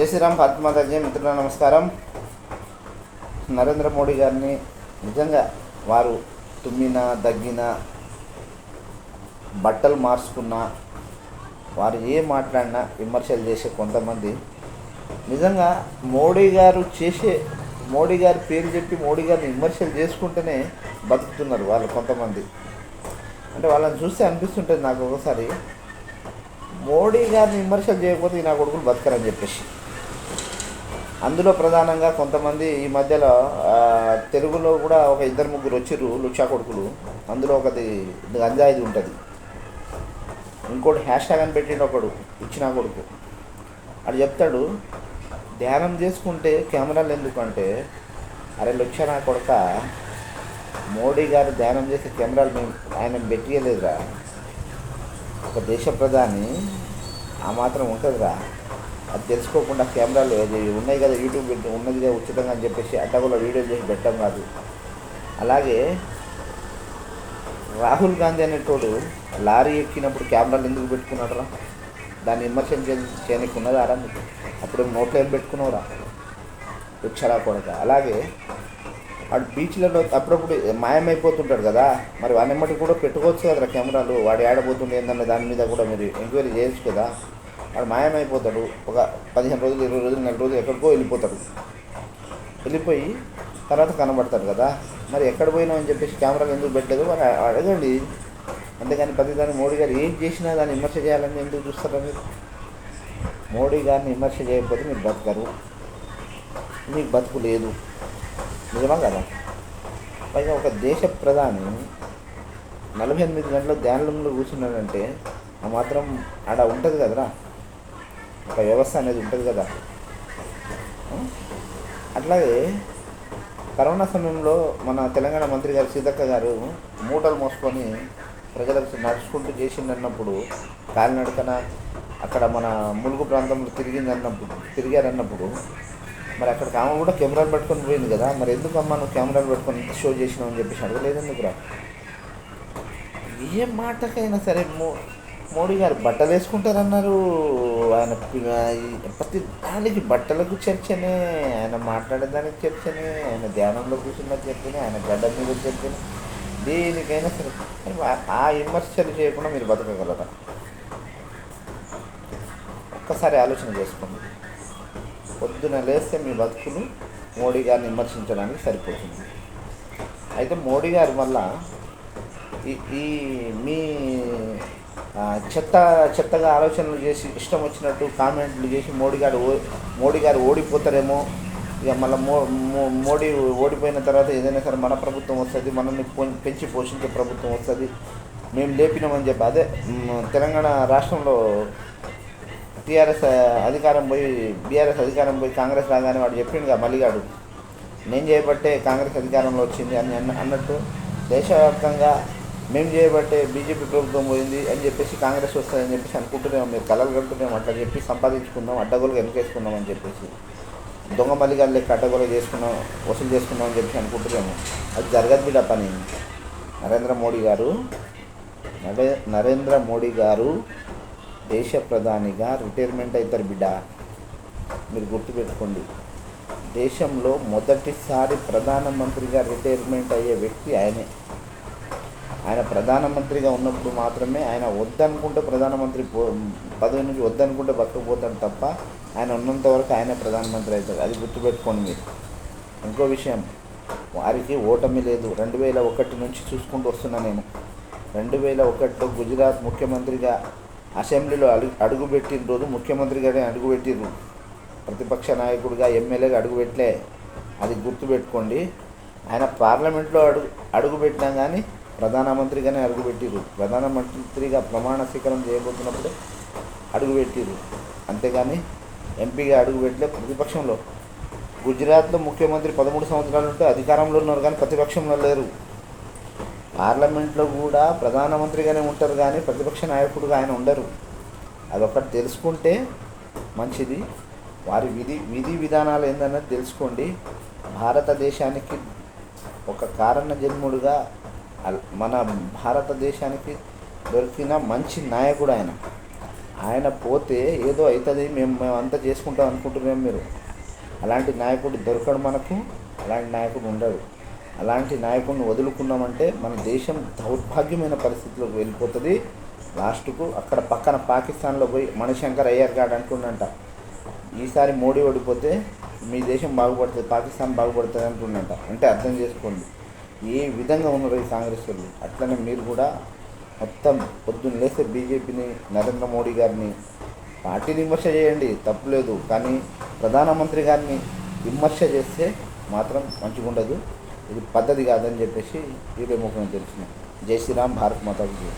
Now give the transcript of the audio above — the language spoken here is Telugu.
జై శ్రీరామ్ భారతమాత మిత్రుల నమస్కారం. నరేంద్ర మోడీ గారిని నిజంగా వారు తుమ్మిన దగ్గిన బట్టలు మార్చుకున్నా వారు ఏం మాట్లాడినా విమర్శలు చేసే కొంతమంది. నిజంగా మోడీ గారు చేసే మోడీ గారి పేరు చెప్పి మోడీ గారిని విమర్శలు చేసుకుంటేనే బతుకుతున్నారు వాళ్ళు కొంతమంది. అంటే వాళ్ళని చూస్తే అనిపిస్తుంటుంది నాకు ఒకసారి మోడీ గారిని విమర్శలు చేయకపోతే నా కొడుకులు బతకరని చెప్పేసి. అందులో ప్రధానంగా కొంతమంది ఈ మధ్యలో తెలుగులో కూడా ఒక ఇద్దరు ముగ్గురు వచ్చిర్రు లుక్షా కొడుకులు. అందులో ఒకటి గంజాయిది ఉంటుంది. ఇంకోటి హ్యాష్ ట్యాగ్ అని పెట్టిండు ఒకడు ఇచ్చిన కొడుకు. అది చెప్తాడు ధ్యానం చేసుకుంటే కెమెరాలు ఎందుకంటే అరే లుచ్చా నా కొడుక మోడీ గారు ధ్యానం చేసే కెమెరాలు మేము ఆయన పెట్టియలేదురా. ఒక దేశ ప్రధాని ఆ మాత్రం ఉంటుందిరా. అది తెలుసుకోకుండా కెమెరాలు అది ఉన్నాయి కదా యూట్యూబ్ ఉన్నది కదా ఉచితంగా అని చెప్పేసి అడ్డగోలో వీడియో చేసి పెట్టడం కాదు. అలాగే రాహుల్ గాంధీ అనేటోడు లారీ ఎక్కినప్పుడు కెమెరాలు ఎందుకు పెట్టుకున్నాడురా? దాన్ని విమర్శనం చేయనికి ఉన్నదా రా అప్పుడు నోట్లో ఏం పెట్టుకున్నావురా? రిక్షరా కొడక? అలాగే వాడు బీచ్లలో అప్పుడప్పుడు మాయమైపోతుంటాడు కదా మరి వాడిని కూడా పెట్టుకోవచ్చు కదా కెమెరాలు? వాడు ఏడబోతుండే ఏందన్న దాని మీద కూడా మీరు ఎంక్వైరీ చేయొచ్చు కదా. వాడు మాయమైపోతాడు. ఒక పదిహేను రోజులు ఇరవై రోజులు నెల రోజులు ఎక్కడికో వెళ్ళిపోతాడు. వెళ్ళిపోయి తర్వాత కనబడతాడు కదా. మరి ఎక్కడ పోయినావు అని చెప్పేసి కెమెరాలు ఎందుకు పెట్టలేదు? మరి అడగండి. అంతేగాని ప్రతిదాన్ని మోడీ గారు ఏం చేసినా దాన్ని విమర్శ చేయాలని ఎందుకు చూస్తారా మీరు మోడీ గారిని విమర్శ చేయకపోతే మీరు బతకరు. మీకు బతుకు లేదు. నిజమా కదా? పైగా ఒక దేశ ప్రధాని నలభై ఎనిమిది గంటల ధ్యానంలో కూర్చున్నాడంటే ఆ మాత్రం ఆడ ఉంటుంది కదరా? ఒక వ్యవస్థ అనేది ఉంటుంది కదా. అట్లాగే కరోనా సమయంలో మన తెలంగాణ మంత్రి గారు సీతక్క గారు మూటలు మోసుకొని ప్రజలకు నడుచుకుంటూ చేసిందన్నప్పుడు కాలినడకన అక్కడ మన ములుగు ప్రాంతంలో తిరిగిందన్నప్పుడు తిరిగారన్నప్పుడు మరి అక్కడికి ఆమె కూడా కెమెరాలు పెట్టుకొని పోయింది కదా. మరి ఎందుకమ్మా నువ్వు కెమెరాలు పెట్టుకొని షో చేసినావు అని చెప్పేసి అడగలేదు ఎందుకురా ఏ మాటకైనా సరే మోడీ గారు బట్టలు వేసుకుంటారన్నారు. ఆయన ఈ ప్రతి దానికి బట్టలకు చర్చనే ఆయన మాట్లాడేదానికి చర్చనే ఆయన ధ్యానంలో కూర్చున్న చర్చనే ఆయన గడ్డ మీద చర్చనే దేనికైనా సరే. ఆ విమర్శలు చేయకుండా మీరు బతకగలరా? ఒక్కసారి ఆలోచన చేసుకోండి. పొద్దున లేస్తే మీ బతుకులు మోడీ గారిని విమర్శించడానికి సరిపోతుంది. అయితే మోడీ గారి వల్ల ఈ ఈ మీ చెత్త చెత్తగా ఆలోచనలు చేసి ఇష్టం వచ్చినట్టు కామెంట్లు చేసి మోడీ గారు ఓ- మోడీ గారు ఓడిపోతారేమో. ఇక మళ్ళీ మో మోడీ ఓడిపోయిన తర్వాత ఏదైనా సరే మన ప్రభుత్వం వస్తుంది మనల్ని పెంచి పోషించే ప్రభుత్వం వస్తుంది. మేము లేపినామని చెప్పి అదే తెలంగాణ రాష్ట్రంలో టీఆర్ఎస్ అధికారం పోయి బీఆర్ఎస్ అధికారం పోయి కాంగ్రెస్ రాగానే వాడు చెప్పిండుగా మల్లిగాడు. నేను చేయబట్టే కాంగ్రెస్ అధికారంలో వచ్చింది అని అన్న అన్నట్టు దేశవ్యాప్తంగా మేము చేయబట్టే బీజేపీ ప్రభుత్వం పోయింది అని చెప్పేసి కాంగ్రెస్ వస్తుందని చెప్పేసి అనుకుంటున్నాం. మీరు కలలు కడుతున్నాం అట్లా చెప్పి సంపాదించుకుందాం అడ్డగోలుగా వెనకేసుకుందాం అని చెప్పేసి. దొంగ మల్లిగాలు లెక్క అడ్డగోలు చేసుకున్నాం వసూలు చేసుకుందాం అని చెప్పేసి అనుకుంటున్నాము. అది జరగదు బిడ్డ పని. నరేంద్ర మోడీ గారు నరే నరేంద్ర మోడీ గారు దేశ ప్రధానిగా రిటైర్మెంట్ అవుతారు బిడ్డ. మీరు గుర్తుపెట్టుకోండి. దేశంలో మొదటిసారి ప్రధానమంత్రిగా రిటైర్మెంట్ అయ్యే వ్యక్తి ఆయనే. ఆయన ప్రధానమంత్రిగా ఉన్నప్పుడు మాత్రమే ఆయన వద్దనుకుంటే ప్రధానమంత్రి పో పదవి నుంచి వద్దనుకుంటే బతుకుపోతాడు తప్ప ఆయన ఉన్నంత వరకు ఆయనే ప్రధానమంత్రి అవుతాడు. అది గుర్తుపెట్టుకోండి మీరు. ఇంకో విషయం వారికి ఓటమి లేదు. రెండు వేల ఒకటి నుంచి చూసుకుంటూ వస్తున్నా నేను. రెండు వేల ఒకటిలో గుజరాత్ ముఖ్యమంత్రిగా అసెంబ్లీలో అడుగు అడుగుపెట్టిన రోజు ముఖ్యమంత్రిగానే అడుగుపెట్టిర్రు. ప్రతిపక్ష నాయకుడిగా ఎమ్మెల్యేగా అడుగుపెట్టలే. అది గుర్తుపెట్టుకోండి. ఆయన పార్లమెంట్లో అడుగు అడుగుపెట్టినా కానీ ప్రధానమంత్రిగానే అడుగుపెట్టిరు ప్రధానమంత్రిగా ప్రమాణ స్వీకారం చేయబోతున్నప్పుడే అడుగుపెట్టిరు అంతేగాని ఎంపీగా అడుగుపెట్టలే ప్రతిపక్షంలో. గుజరాత్లో ముఖ్యమంత్రి పదమూడు సంవత్సరాలు ఉంటే అధికారంలో ఉన్నారు కానీ ప్రతిపక్షంలో లేరు. పార్లమెంట్లో కూడా ప్రధానమంత్రిగానే ఉంటారు కానీ ప్రతిపక్ష నాయకుడుగా ఆయన ఉండరు. అదొకటి తెలుసుకుంటే మంచిది. వారి విధి విధి విధానాలు ఏందన్నది తెలుసుకోండి. భారతదేశానికి ఒక కారణ జన్ముడుగా మన భారతదేశానికి దొరికిన మంచి నాయకుడు ఆయన. ఆయన పోతే ఏదో అవుతుంది మేము మేము చేసుకుంటాం అనుకుంటున్నాం మీరు. అలాంటి నాయకుడు దొరకడు మనకు అలాంటి నాయకుడు ఉండడు. అలాంటి నాయకుడిని వదులుకున్నామంటే మన దేశం దౌర్భాగ్యమైన పరిస్థితిలోకి వెళ్ళిపోతుంది. లాస్ట్కు అక్కడ పక్కన పాకిస్తాన్లో పోయి మణిశంకర్ అయ్యర్ గాడు అంటుండంట ఈసారి మోడీ ఓడిపోతే మీ దేశం బాగుపడుతుంది పాకిస్తాన్ బాగుపడుతుంది అంటుండంట అంటే అర్థం చేసుకోండి. ఏ విధంగా ఉన్నారు ఈ కాంగ్రెస్ వాళ్ళు. అట్లనే మీరు కూడా మొత్తం పొద్దున్న లేస్తే బీజేపీని నరేంద్ర మోడీ గారిని పార్టీని విమర్శ చేయండి తప్పులేదు కానీ ప్రధానమంత్రి గారిని విమర్శ చేస్తే మాత్రం మంచిగా ఉండదు ఇది పద్ధతి కాదని చెప్పేసి వీడియో ముఖం తెలిసిన జై శ్రీరామ్ భారత్ మాతాజీ